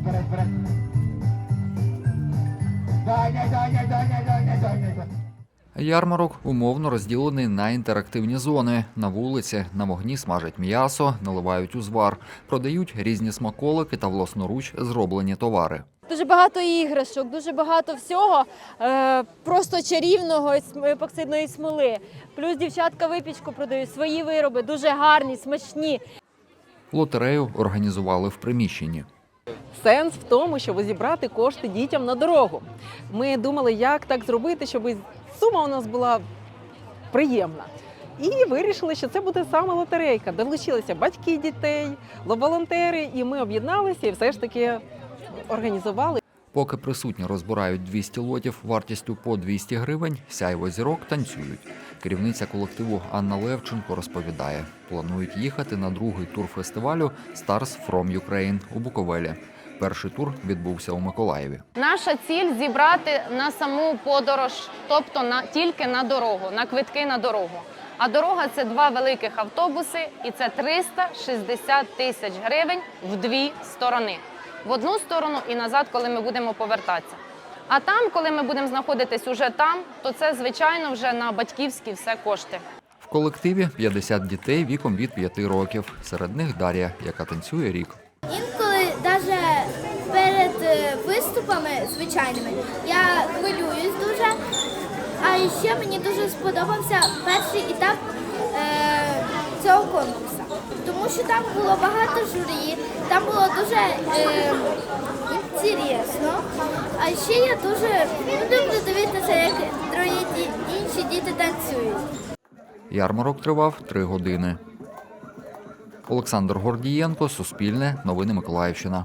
вперед, вперед. Ярмарок умовно розділений на інтерактивні зони. На вулиці на вогні смажать м'ясо, наливають узвар, продають різні смаколики та власноруч зроблені товари. Дуже багато іграшок, дуже багато всього, е, просто чарівного епоксидної смоли. Плюс дівчатка випічку продають свої вироби, дуже гарні, смачні. Лотерею організували в приміщенні. Сенс в тому, щоб зібрати кошти дітям на дорогу. Ми думали, як так зробити, щоб сума у нас була приємна. І вирішили, що це буде саме лотерейка. Долучилися батьки дітей, волонтери, і ми об'єдналися і все ж таки організували. Поки присутні розбирають 200 лотів вартістю по 200 гривень, сяйво зірок танцюють. Керівниця колективу Анна Левченко розповідає, планують їхати на другий тур фестивалю Stars from Ukraine у Буковелі. Перший тур відбувся у Миколаєві. Наша ціль зібрати на саму подорож, тобто на тільки на дорогу, на квитки на дорогу. А дорога це два великих автобуси, і це 360 тисяч гривень в дві сторони. В одну сторону і назад, коли ми будемо повертатися. А там, коли ми будемо знаходитись уже там, то це звичайно вже на батьківські все кошти. В колективі 50 дітей віком від 5 років. Серед них Дар'я, яка танцює рік. Виступами звичайними я хвилююсь дуже. А ще мені дуже сподобався перший етап е, цього конкурсу, тому що там було багато журі, там було дуже е, інтересно. А ще я дуже люблю дивитися, як другі інші діти танцюють. Ярмарок тривав 3 години. Олександр Гордієнко, Суспільне, Новини Миколаївщина.